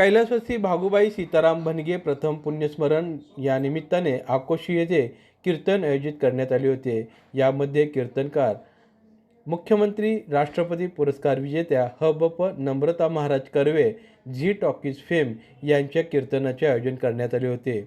कैलासवासी भागुबाई सीताराम भनगे प्रथम पुण्यस्मरण या निमित्ताने आकोशी येथे कीर्तन आयोजित करण्यात आले होते यामध्ये कीर्तनकार मुख्यमंत्री राष्ट्रपती पुरस्कार विजेत्या ह ब प नम्रता महाराज कर्वे झी टॉकीज फेम यांच्या कीर्तनाचे आयोजन करण्यात आले होते.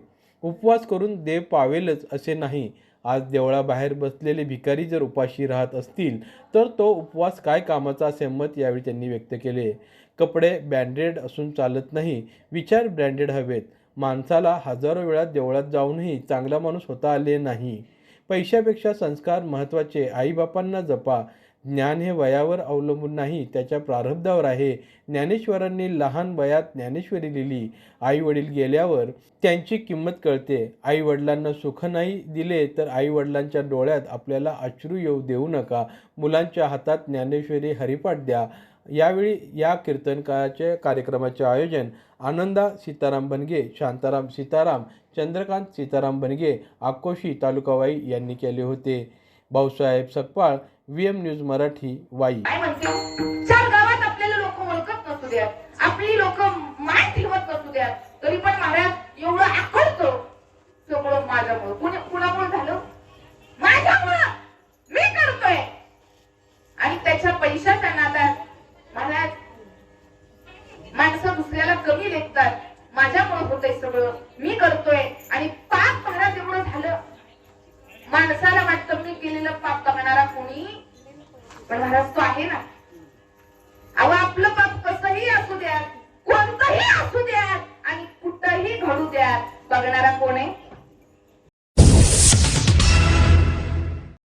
उपवास करून देव पावेलच असे नाही आज देवळाबाहेर बसलेले भिकारी जर उपाशी राहत असतील तर तो उपवास काय कामाचा असे मत यावेळी त्यांनी व्यक्त केले. कपडे ब्रँडेड असून चालत नाही विचार ब्रँडेड हवेत. माणसाला हजारो वेळा देवळात जाऊनही चांगला माणूस होता आले नाही. पैशापेक्षा संस्कार महत्त्वाचे. आईबापांना जपा. ज्ञान हे वयावर अवलंबून नाही त्याच्या प्रारब्धावर आहे. ज्ञानेश्वरांनी लहान वयात ज्ञानेश्वरी लिहिली. आई वडील गेल्यावर त्यांची किंमत कळते. आई वडिलांना सुख नाही दिले तर आई वडिलांच्या डोळ्यात आपल्याला अश्रू येऊ देऊ नका. मुलांच्या हातात ज्ञानेश्वरी हरिपाठ द्या. यावेळी या कीर्तनकाराचे कार्यक्रमाचे आयोजन आनंदा सीताराम बनगे शांताराम सीताराम चंद्रकांत सीताराम बनगे आकोशी तालुकावाई यांनी केले होते. Bhausaheb Sakpal V M news Marathi Wai. हो? गावात आपल्याला लोक ओळखत नसू द्यात. आपली लोक माय ठेवत नसू द्यात. तरी पण महाराज एवढं आकडतो सगळं माझ्यामुळं. कुणी कुणामुळे झालं? माझ्यामुळं. मी करतोय. आणि त्याच्या पैशाच्या नादात महाराज माणसं दुसऱ्याला कमी लेखतात. माझ्यामुळे होतंय सगळं. मी करतोय आणि पाप महाराज एवढं झालं माणसाला वाटतं मी केलेलं पाप बघणारा कोणी पण महाराज तो आहे ना. अहो आपलं पाप कसंही असू द्या कोणतंही असू द्या आणि कुठंही घडू द्या बघणारा कोण आहे?